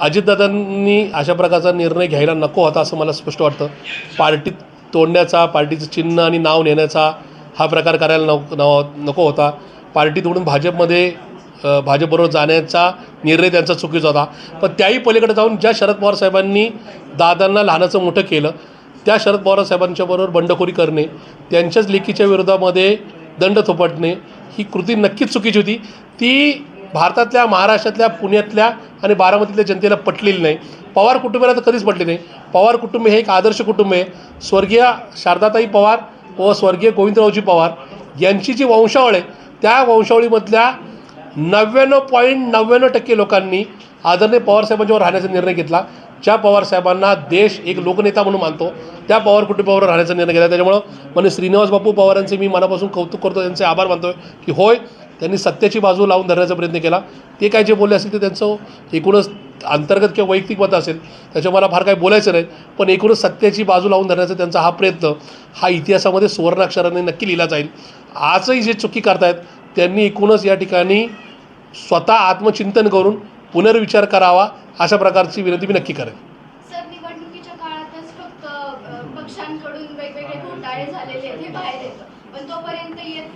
अजितदादांनी अशा प्रकारचा निर्णय घ्यायला नको होता असं मला स्पष्ट वाटतं. पार्टीत तोडण्याचा पार्टीचं चिन्ह आणि नाव नेण्याचा हा प्रकार करायला नको नको होता. पार्टी तोडून भाजपमध्ये भाजपबरोबर जाण्याचा निर्णय त्यांचा चुकीचा होता. पण त्याही पलीकडे जाऊन ज्या शरद पवार साहेबांनी दादांना लहानाचं मोठं केलं त्या शरद पवार साहेबांच्या बरोबर बंडखोरी करणे त्यांच्याच लेखीच्या विरोधामध्ये दंड थोपटणे ही कृती नक्कीच चुकीची होती. ती भारतातल्या महाराष्ट्रातल्या पुण्यातल्या आणि बारामतीतल्या जनतेला पटलेली नाही. पवार कुटुंबाला तर कधीच पटले नाही. पवार कुटुंब हे एक आदर्श कुटुंब आहे. स्वर्गीय शारदाताई पवार व स्वर्गीय गोविंदरावजी पवार यांची जी वंशावळ आहे त्या वंशावळीमधल्या नव्याण्णव पॉईंट नव्याण्णव टक्के लोकांनी आदरणीय पवारसाहेबांच्यावर राहण्याचा निर्णय घेतला. ज्या पवारसाहेबांना देश एक लोकनेता म्हणून मानतो त्या पवार कुटुंबावर राहण्याचा निर्णय घेतला. त्याच्यामुळं म्हणजे श्रीनिवास बापू पवारांचे मी मनापासून कौतुक करतो. त्यांचे आभार मानतो की होय त्यांनी सत्याची बाजू लावून धरण्याचा प्रयत्न केला. ते काय जे बोलले असेल ते त्यांचं एकूणच अंतर्गत किंवा वैयक्तिक मत असेल त्याच्या मला फार काही बोलायचं नाही पण एकूणच सत्याची बाजू लावून धरण्याचा त्यांचा हा प्रयत्न हा इतिहासामध्ये सुवर्णाक्षराने नक्की लिहिला जाईल. आजही जे चुकी करतायत त्यांनी एकूणच या ठिकाणी स्वतः आत्मचिंतन करून पुनर्विचार करावा अशा प्रकारची विनंती मी नक्की करेन. पक्षांकडून वेगवेगळे घोटाळे झालेले हे बाहेर येतं. पण तोपर्यंत येत नाही.